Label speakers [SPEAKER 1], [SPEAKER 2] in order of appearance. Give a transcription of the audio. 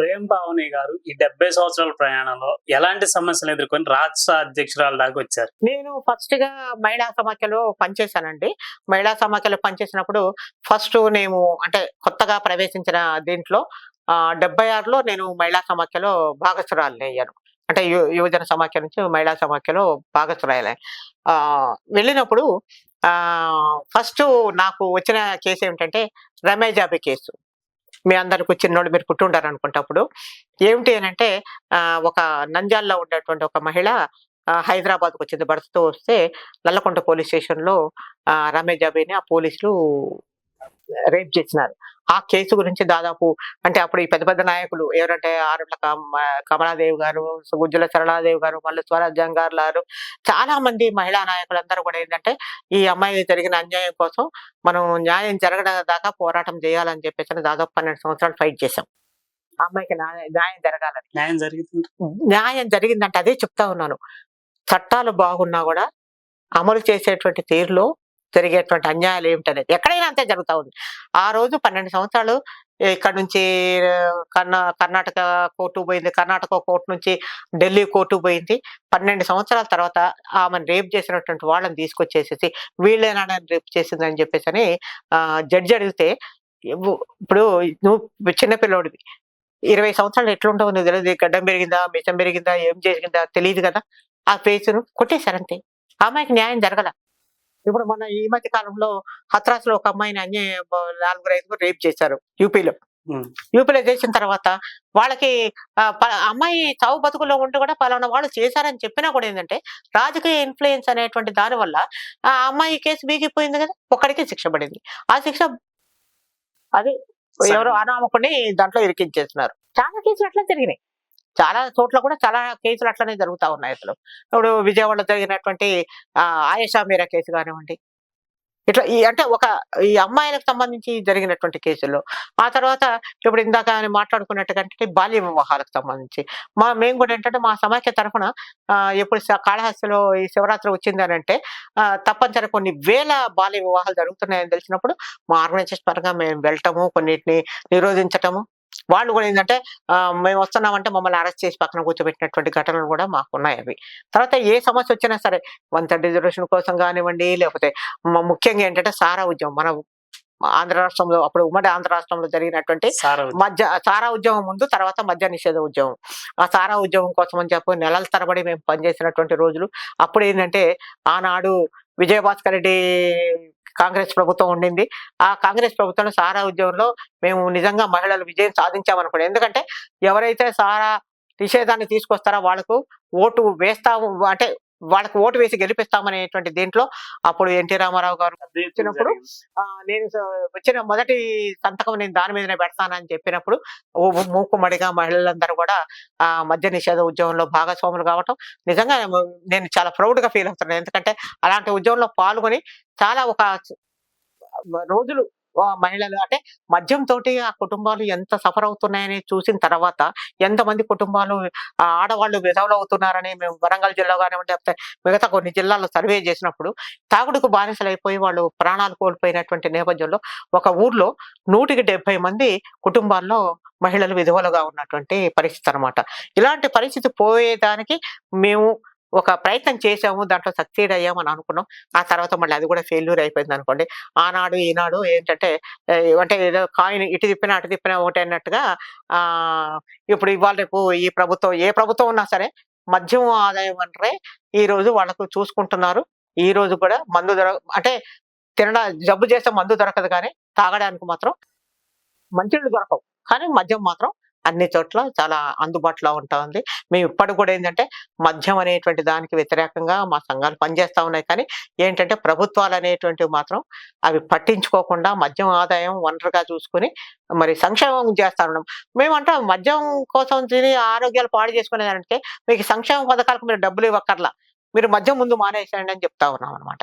[SPEAKER 1] ప్రేమ్ భావనే గారు ఈ డెబ్బై సంవత్సరాల ప్రయాణంలో ఎలాంటి సమస్యలు ఎదుర్కొని రాష్ట్ర అధ్యక్షురాలు దాకా వచ్చారు?
[SPEAKER 2] నేను ఫస్ట్గా మహిళా సమాఖ్యలో పనిచేశానండి. మహిళా సమాఖ్యలో పనిచేసినప్పుడు ఫస్ట్ నేను అంటే కొత్తగా ప్రవేశించిన దీంట్లో డెబ్బై ఆరులో నేను మహిళా సమాఖ్యలో భాగస్వరాలు అయ్యాను. అంటే యు- యువజన సమాఖ్య నుంచి మహిళా సమాఖ్యలో భాగస్వరాలే. వెళ్ళినప్పుడు ఫస్ట్ నాకు వచ్చిన కేసు ఏమిటంటే రమేజాబి కేసు. మీ అందరికి చిన్నోళ్ళు మీరు పుట్టుండారు అనుకుంటప్పుడు ఏమిటి అని అంటే ఆ, ఒక నంద్యాలలో ఉండేటువంటి ఒక మహిళ ఆ, హైదరాబాద్కు వచ్చింది భర్తతో వస్తే నల్లకొండ పోలీస్ స్టేషన్లో ఆ, రమేష్ జాబీని ఆ పోలీసులు రేప్ చేసినారు. ఆ కేసు గురించి దాదాపు అంటే అప్పుడు ఈ పెద్ద పెద్ద నాయకులు ఎవరంటే ఆరుట్ల కమ- కమలాదేవి గారు గుజ్జుల సరళాదేవి గారు మళ్ళీ స్వరాజ్యం గారు చాలా మంది మహిళా నాయకులందరూ కూడా ఏంటంటే ఈ అమ్మాయి జరిగిన అన్యాయం కోసం మనం న్యాయం జరగడం దాకా పోరాటం చేయాలని చెప్పేసి దాదాపు పన్నెండు సంవత్సరాలు ఫైట్ చేశాం. ఆ అమ్మాయికి న్యాయం న్యాయం జరగాలని.
[SPEAKER 1] న్యాయం జరిగింది
[SPEAKER 2] న్యాయం జరిగిందంటే అదే చెప్తా ఉన్నాను. చట్టాలు బాగున్నా కూడా అమలు చేసేటువంటి తీరులో జరిగేటువంటి అన్యాయాలు ఏమిటనేది. ఎక్కడైనా అంతే జరుగుతూ ఉంది. ఆ రోజు పన్నెండు సంవత్సరాలు ఇక్కడ నుంచి కర్ణా కర్ణాటక కోర్టు పోయింది. కర్ణాటక కోర్టు నుంచి ఢిల్లీ కోర్టు పోయింది. పన్నెండు సంవత్సరాల తర్వాత ఆమెను రేప్ చేసినటువంటి వాళ్ళని తీసుకొచ్చేసేసి వీళ్ళేనా రేప్ చేసిందని చెప్పేసి అని జడ్జి అడిగితే ఇప్పుడు నువ్వు చిన్నపిల్లోడివి ఇరవై సంవత్సరాలు ఎట్లుంటావు? నువ్వు తెలియదు గడ్డం పెరిగిందా? మిషం పెరిగిందా? ఏం జరిగిందా? తెలియదు కదా. ఆ ఫేస్ను కొట్టేశారంతే ఆమెకి అమ్మాయికి న్యాయం జరగల. ఇప్పుడు మన ఈ మధ్య కాలంలో హత్రాస్లో ఒక అమ్మాయిని అన్యాయం నాలుగురు ఐదుగురు రేప్ చేశారు యూపీలో. యూపీలో చేసిన తర్వాత వాళ్ళకి అమ్మాయి చావు బతుకులో ఉంటూ కూడా పలానా వాళ్ళు చేశారని చెప్పినా కూడా ఏంటంటే రాజకీయ ఇన్ఫ్లుయెన్స్ అనేటువంటి దాని వల్ల ఆ అమ్మాయి కేసు బీగిపోయింది కదా ఒక్కడికి శిక్ష పడింది. ఆ శిక్ష అది ఎవరో అనామకుని దాంట్లో ఇరికించేస్తున్నారు. చాలా కేసులు అట్లా జరిగినాయి. చాలా చోట్ల కూడా చాలా కేసులు అట్లనే జరుగుతా ఉన్నాయి అసలు. ఇప్పుడు విజయవాడలో జరిగినటువంటి ఆయేషా మీరా కేసు కానివ్వండి. ఇట్లా ఈ అంటే ఒక ఈ అమ్మాయిలకు సంబంధించి జరిగినటువంటి కేసుల్లో ఆ తర్వాత ఇప్పుడు ఇందాక ఆయన మాట్లాడుకున్నట్టుగా అంటే బాల్య వివాహాలకు సంబంధించి. మా మేము కూడా ఏంటంటే మా సమాఖ్య తరఫున ఎప్పుడు కాళహస్తిలో ఈ శివరాత్రి వచ్చిందని అంటే ఆ, తప్పనిసరి కొన్ని వేల బాల్య వివాహాలు జరుగుతున్నాయని తెలిసినప్పుడు మా ఆర్గనైజేషన్ పరంగా మేము వెళ్ళటము కొన్నిటిని నిరోధించటము వాళ్ళు కూడా ఏంటంటే మేము వస్తున్నామంటే మమ్మల్ని అరెస్ట్ చేసి పక్కన కూర్చోబెట్టినటువంటి ఘటనలు కూడా మాకు ఉన్నాయి అవి. తర్వాత ఏ సమస్య వచ్చినా సరే వన్ థర్టీ రిజర్వేషన్ కోసం కానివ్వండి లేకపోతే ముఖ్యంగా ఏంటంటే సారా ఉద్యమం. మన ఆంధ్ర రాష్ట్రంలో అప్పుడు ఉమ్మడి ఆంధ్ర రాష్ట్రంలో జరిగినటువంటి
[SPEAKER 1] సార్
[SPEAKER 2] మధ్య సారా ఉద్యమం ముందు తర్వాత మద్య నిషేధ ఉద్యమం. ఆ సారా ఉద్యమం కోసం అని చెప్పి నెలల తరబడి మేము పనిచేసినటువంటి రోజులు. అప్పుడు ఏంటంటే ఆనాడు విజయభాస్కర్ రెడ్డి కాంగ్రెస్ ప్రభుత్వం ఉండింది. ఆ కాంగ్రెస్ ప్రభుత్వంలో సారా ఉద్యమంలో మేము నిజంగా మహిళలు విజయం సాధించామనుకోండి. ఎందుకంటే ఎవరైతే సారా నిషేధాన్ని తీసుకొస్తారో వాళ్ళకు ఓటు వేస్తాము. అంటే వాళ్ళకు ఓటు వేసి గెలిపిస్తామనేటువంటి దీంట్లో అప్పుడు ఎన్టీ రామారావు గారు వచ్చినప్పుడు నేను వచ్చిన మొదటి సంతకం నేను దాని మీదనే పెడతానని చెప్పినప్పుడు మూకుమ్మడిగా మహిళలందరూ కూడా ఆ మద్య నిషేధ ఉద్యమంలో భాగస్వాములు కావటం నిజంగా నేను- చాలా ప్రౌడ్గా ఫీల్ అవుతున్నాను. ఎందుకంటే అలాంటి ఉద్యమంలో పాల్గొని చాలా ఒక రోజులు మహిళలు. అంటే మద్యం తోటి ఆ కుటుంబాలు ఎంత సఫర్ అవుతున్నాయని చూసిన తర్వాత ఎంతమంది కుటుంబాలు ఆ ఆడవాళ్ళు విధవులు అవుతున్నారని మేము వరంగల్ జిల్లా కానివ్వండి లేకపోతే మిగతా కొన్ని జిల్లాల్లో సర్వే చేసినప్పుడు తాగుడుకు బానిసలైపోయి వాళ్ళు ప్రాణాలు కోల్పోయినటువంటి నేపథ్యంలో ఒక ఊర్లో నూటికి డెబ్బై మంది కుటుంబాల్లో మహిళలు విధవలుగా ఉన్నటువంటి పరిస్థితి అన్నమాట. ఇలాంటి పరిస్థితి పోయేదానికి మేము ఒక ప్రయత్నం చేసాము దాంట్లో సక్సీడ్ అయ్యామని అనుకున్నాం. ఆ తర్వాత మళ్ళీ అది కూడా ఫెయిల్యూర్ అయిపోయింది అనుకోండి. ఆనాడు ఈనాడు ఏంటంటే అంటే ఏదో కాయిన్ ఇటు తిప్పినా అటు తిప్పినా ఒకటి అన్నట్టుగా ఆ ఇప్పుడు ఇవాళ రేపు ఈ ప్రభుత్వం ఏ ప్రభుత్వం ఉన్నా సరే మద్యం ఆదాయం అంటే ఈ రోజు వాళ్ళకు చూసుకుంటున్నారు. ఈ రోజు కూడా మందు దొర అంటే తినడా జబ్బు చేస్తే మందు దొరకదు కానీ తాగడానికి మాత్రం మంచినీళ్ళు దొరకవు. కానీ మద్యం మాత్రం అన్ని చోట్ల చాలా అందుబాటులో ఉంటుంది. మేము ఇప్పటికి కూడా ఏంటంటే మద్యం అనేటువంటి దానికి వ్యతిరేకంగా మా సంఘాలు పనిచేస్తా ఉన్నాయి. కానీ ఏంటంటే ప్రభుత్వాలు అనేటువంటివి మాత్రం అవి పట్టించుకోకుండా మద్యం ఆదాయం వనరుగా చూసుకుని మరి సంక్షేమం చేస్తా ఉన్నాం మేమంటాం మద్యం కోసం తిని ఆరోగ్యాలు పాడు చేసుకునేదానికి మీకు సంక్షేమ పథకాలకు మీరు డబ్బులు ఇవ్వక్కర్లా. మీరు మద్యం ముందు మానేసేయండి అని చెప్తా ఉన్నాం అనమాట